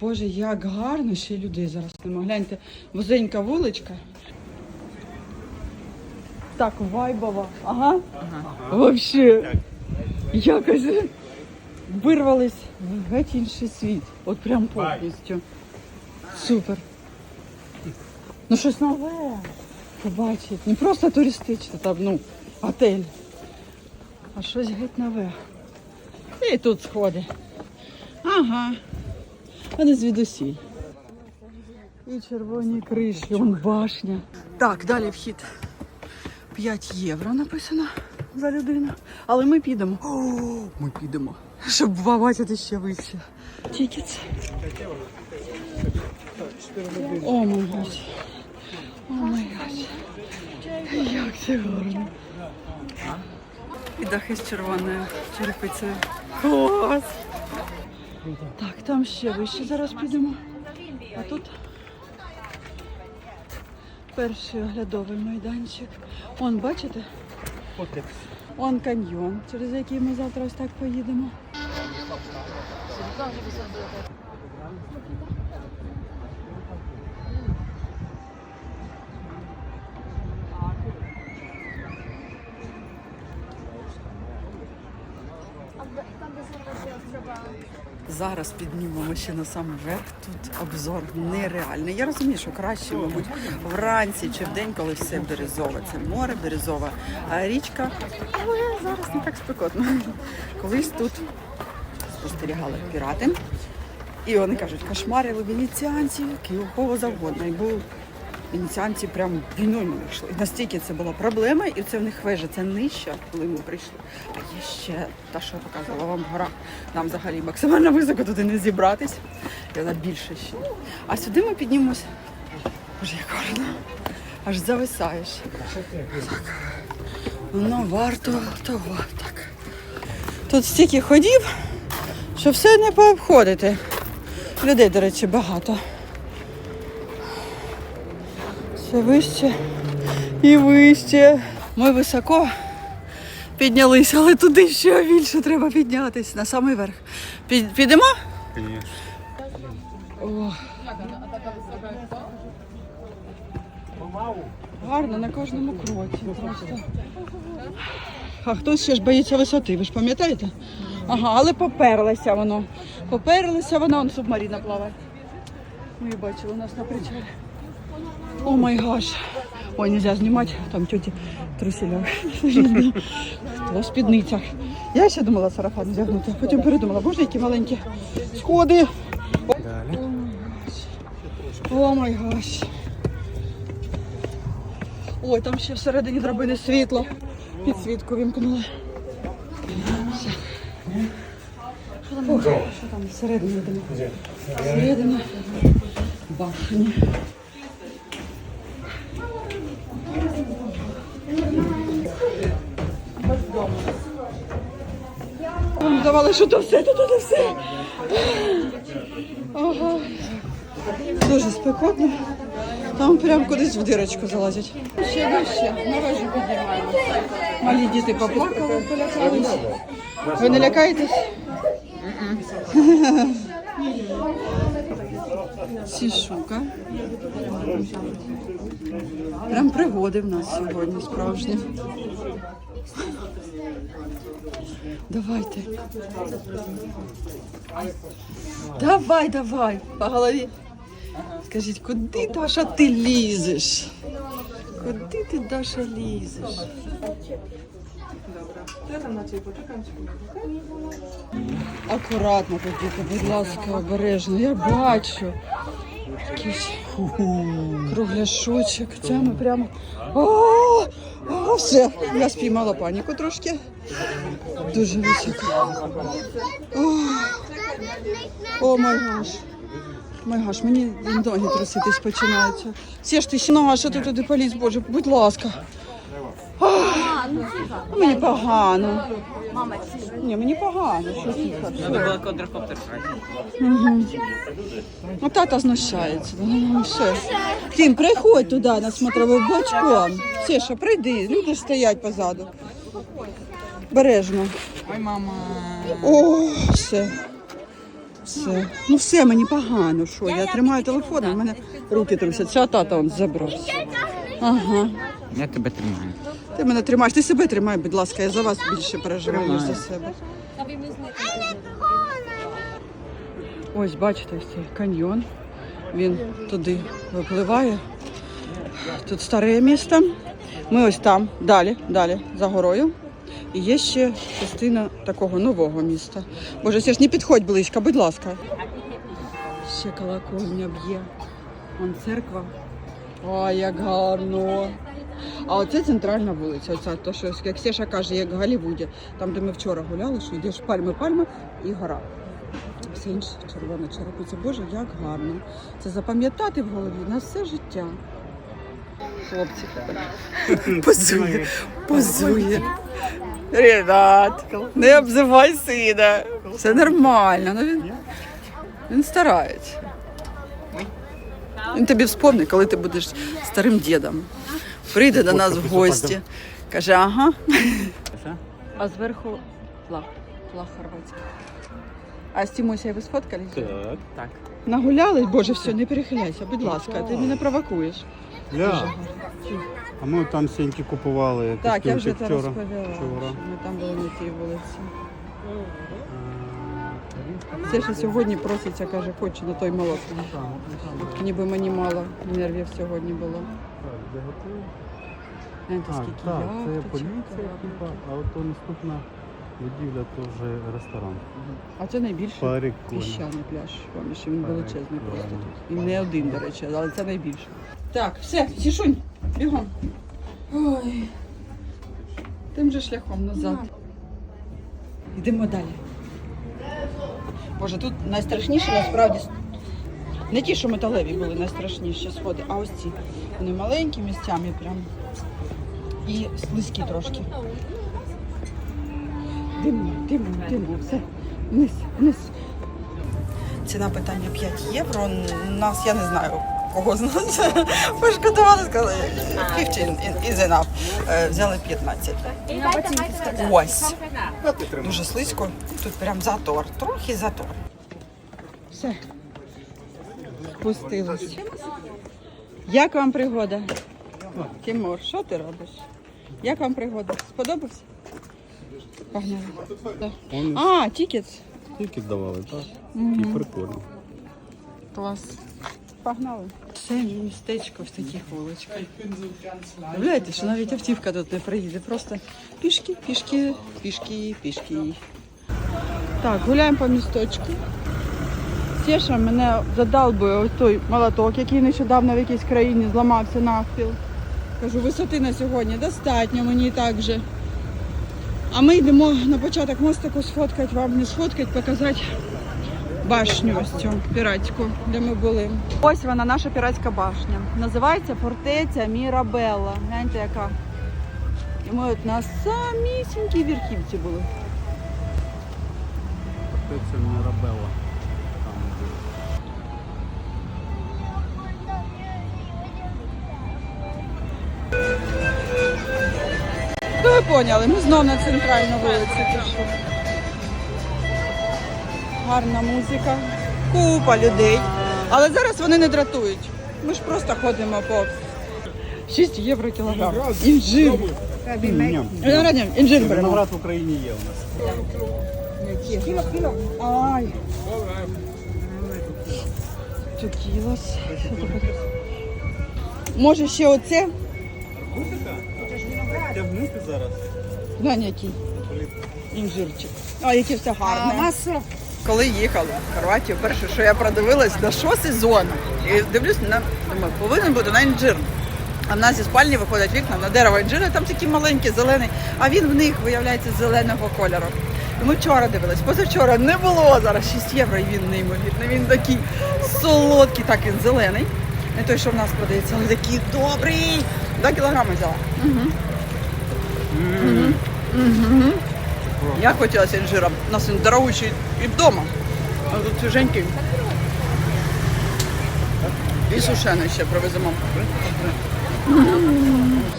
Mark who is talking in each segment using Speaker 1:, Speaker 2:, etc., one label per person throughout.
Speaker 1: Боже, як гарно, ще людей зараз нема. Гляньте, вузенька вуличка. Так, вайбова. Ага. Вообще. Якось вирвались в геть інший світ. От прям повністю. Супер. Ну щось нове. Побачить. Не просто туристичне, там, ну, готель. А щось геть нове. І тут сходи. Ага. Вони звідусіль. І червоні криші, вон башня. Так, далі вхід. 5 євро написано за людину. Але ми підемо. О, ми підемо. Щоб побачити ще вище. Тікет. О май гаш. О май гаш. Як це гарно. І дахи з червоною черепицею. Клас! Так, там ще вище зараз підемо. А тут перший оглядовий майданчик. Он, бачите? Он каньйон, через який ми завтра ось так поїдемо. Зараз піднімемо ще на самий верх. Тут обзор нереальний. Я розумію, що краще, мабуть, вранці чи вдень, коли все бірюзове. Це море, бірюзова річка. Але зараз не так спекотно. Колись тут спостерігали пірати. І вони кажуть, кошмарили венеціанців, кого завгодно. І був венеціанці прям війною йшли. Настільки це була проблема, і це в них вежа, це нижча, коли ми прийшли. А є ще та, що я показувала вам гора. Там взагалі максимально високо туди не зібратись. І вона більше ще. А сюди ми піднімемось. Боже, як гарно. Аж зависаєш. Так. Воно варто того. Так. Тут стільки ходів, що все не пообходити. Людей, до речі, багато. Все вище і вище. Ми високо піднялися, але туди ще більше треба піднятися на самий верх. Під- Підемо? О. Гарно на кожному кроці. Просто. А хтось ще ж боїться висоти, ви ж пам'ятаєте? Ага, але поперлося воно. Поперлося воно, он субмарина плаває. Ми її бачили у нас на причалі. О май гаш. Ой, нельзя знімати, там тьоті труселя. В спідницях. Я ще думала сарафан взягнути, а потім передумала, боже, які маленькі сходи.
Speaker 2: Далі.
Speaker 1: О май гаш. Ой, там ще всередині драбини світло. Підсвітку вімкнули. Все. Фух, що там всередині? Всередині башні. Здавалося, що то все, то то все. Ага. Дуже спекотно. Там прям кудись в дирочку залазять. Ще вище, наразі вежу піднімаємо. Малі діти поплакали, полякались. Ви не лякаєтесь? Сішука. Прям пригоди в нас сьогодні справжні. Давайте. Давай, давай, по голові. Скажіть, куди, Даша, ти лізеш? Куди ти, Даша, лізеш? Акуратно тут, будь ласка, обережно. Я бачу. Якийсь. Це ми прямо. О, о, все, я спіймала паніку трошки. Дуже високо. О, май гаш. Май гаш, мені ноги труситись починаються. Все ж ти ще нога, що ти туди поліз, боже, будь ласка. Ах, Мені погано. Ні, мені погано. Що ти так?
Speaker 3: Надо было квадрокоптер брать.
Speaker 1: Угу. Ну, тата знущається. Ну, все. Тім, приходь туди на смотровий бочком. Сеша, прийди, люди ж стоять позаду. Бережно.
Speaker 3: Ой, мама.
Speaker 1: О, все. Все. Ну все, мені погано. Що? Я тримаю телефон, а в мене руки трусяться. А тата он забрав. Ага.
Speaker 3: Я тебе тримаю.
Speaker 1: Ти мене тримаєш. Ти себе тримай, будь ласка, я за вас більше переживаю, ніж за себе. Ось бачите, ось цей каньйон. Він туди випливає. Тут старе місто. Ми ось там, далі, далі, за горою. І є ще частина такого нового міста. Боже, Серж, не підходь близько, будь ласка. Ще колокольня б'є. Вон церква. Ой, як гарно. А оце центральна вулиця. Оця, то, що, як Сеша каже, як в Голлівуді. Там, де ми вчора гуляли, що йдеш пальми, пальми і гора. Все інше червона черепиця. Боже, як гарно. Це запам'ятати в голові на все життя. Хлопці. Позує, позує. Ренат, не обзивай сина. Все нормально. Ну, він, він старається. Він тобі вспомнить, коли ти будеш старим дідом. Прийде до нас в гості. Каже, ага. А зверху флаг. Флаг хорватський. А з Тімосією ви сфоткались?
Speaker 2: Так.
Speaker 3: Так.
Speaker 1: Нагулялись? Боже, все, не перехиляйся, будь ласка, ти мене провокуєш.
Speaker 2: Ля. А ми там сіньки купували.
Speaker 1: Так, я вже це розповіла, що ми там були на тій вулиці. Це ще сьогодні проситься, каже, хочу на той молот. От Ніби мені мало нервів сьогодні було.
Speaker 2: А,
Speaker 1: скільки
Speaker 2: так, це
Speaker 1: яхточок,
Speaker 2: поліція, типа, а от то наступна будівля то вже ресторан.
Speaker 1: А це найбільший
Speaker 2: Прикольно.
Speaker 1: піщаний пляж. Пам'ятаєш, він величезний просто тут. І не один, до речі, але це найбільший. Так, все, сішунь, бігом. Ой. Тим же шляхом назад. Йдемо далі. Боже, тут найстрашніше насправді не ті, що металеві були найстрашніші сходи, а ось ці. Вони маленькі місцями прям. І слизькі трошки. Димно, димно, димно, все. Вниз, вниз. Ціна питання 5 євро. Нас, я не знаю, кого з нас пошкодували, сказали 15 is enough. Взяли 15. Ось. Дуже слизько. Тут прям затор. Трохи затор. Все. Спустились. Як вам пригода? Тимур, що ти робиш? Як вам пригода? Сподобався? Погнали. Да. А, тікет.
Speaker 2: тільки давали, так? І прикольно.
Speaker 1: Клас. Погнали. Це містечко в таких вуличках. Уявляєте, що навіть автівка тут не приїде. Просто пішки, пішки, пішки, пішки. Так, гуляємо по місточку. Сєша мене задалбує ось той молоток, який нещодавно в якійсь країні зламався навпіл. Кажу, висоти на сьогодні достатньо, мені так же. А ми йдемо на початок мостику сфоткати, вам не сфоткати, показати башню ось цю піратську, де ми були. Ось вона, наша піратська башня. Називається фортеця Мірабелла. Гляньте, яка. І ми от на самісінькій верхівці були.
Speaker 2: Це Мірабелла.
Speaker 1: Ну ви поняли, ми знов на центральну вулицю пішли. Гарна музика, купа людей. Але зараз вони не дратують. Ми ж просто ходимо по 6 євро кілограм. Інжир. Виноградня, інжир беремо.
Speaker 2: Виноград в Україні є у нас.
Speaker 1: Кіло, кіло. Ай. Може ще оце?
Speaker 2: Тягнути зараз.
Speaker 1: Глянь, який інжирчик. А, яке все гарне. масло. Коли їхали в Хорватію, перше, що я продивилась, на що сезон. І дивлюсь, на, думаю, повинен бути на інжир. А в нас зі спальні виходять вікна на дерево інжири, там такі маленькі, зелені, а він в них виявляється зеленого кольору. Ми вчора дивились, позавчора не було зараз 6 євро, і він неймовірний. Він такий солодкий, так він зелений. Не той, що в нас продається, але такий добрий. Два кілограми взяла. Угу. Я хотілося інжиром. У нас дорогущий і вдома. А тут свіженький. І сушений ще привеземо.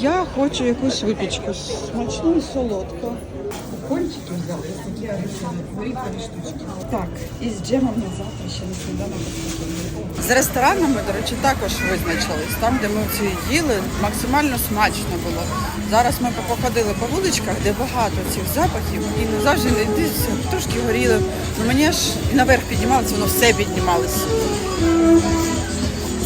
Speaker 1: Я хочу якусь випічку. Смачну і солодку. Взяли, ось такі горіхові штучки. Так, і з джемом на завтра ще на сніданок. З ресторанами, до речі, також визначились. Там, де ми ці їли, максимально смачно було. Зараз ми походили по вуличках, де багато цих запахів, і не завжди не йдеться, трошки горіли. Ну мені і наверх піднімалося, воно все піднімалося.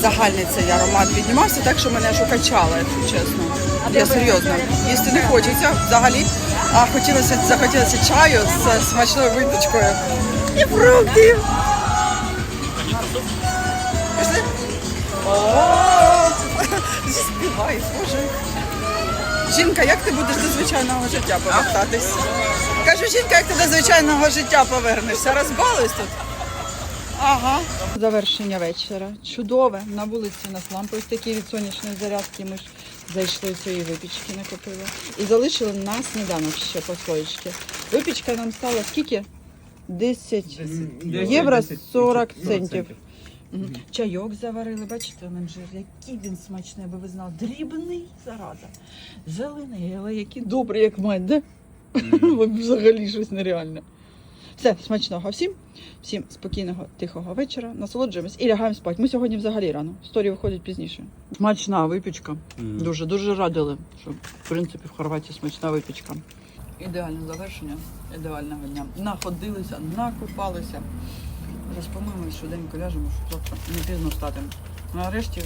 Speaker 1: Загальний цей аромат піднімався, так що мене аж укачало, якщо чесно. Я серйозно. Їсти не хочеться взагалі, а хотілося, захотілося чаю з смачною випічкою і фруктів. Пішли? Співай, боже. Жінка, як ти будеш до звичайного життя повертатись? Кажу, жінка, як ти до звичайного життя повернешся? Розбалуюсь тут. Ага. Завершення вечора. Чудове. На вулиці у нас лампи ось такі від сонячної зарядки. Ми ж зайшли цієї випічки, накопили. І залишили на сніданок ще послоєчки. Випічка нам стала скільки? 10 євро 40 центів. Мгм. Чайок заварили, бачите, менжир, який він смачний, аби ви знали. Дрібний зараза. Зелений, але який добрий, як мать, де? Взагалі щось нереальне. Все, смачного всім. Всім спокійного, тихого вечора. Насолоджуємось і лягаємо спати. Ми сьогодні взагалі рано. Сторі виходить пізніше. Смачна випічка. Дуже дуже радили, що в принципі в Хорватії смачна випічка. Ідеальне завершення ідеального дня. Находилися, накупалися. Зараз помиємось, швиденько ляжемо, щоб завтра не пізно встати. Нарешті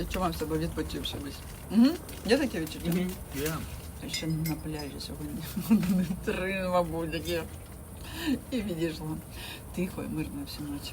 Speaker 1: відчуваємо себе відпочившимось. Угу. Є таке відчуття? Я ще на пляжі сьогодні. Три, мабуть, такі. І відійшла. Тихо і мирно всю ночі.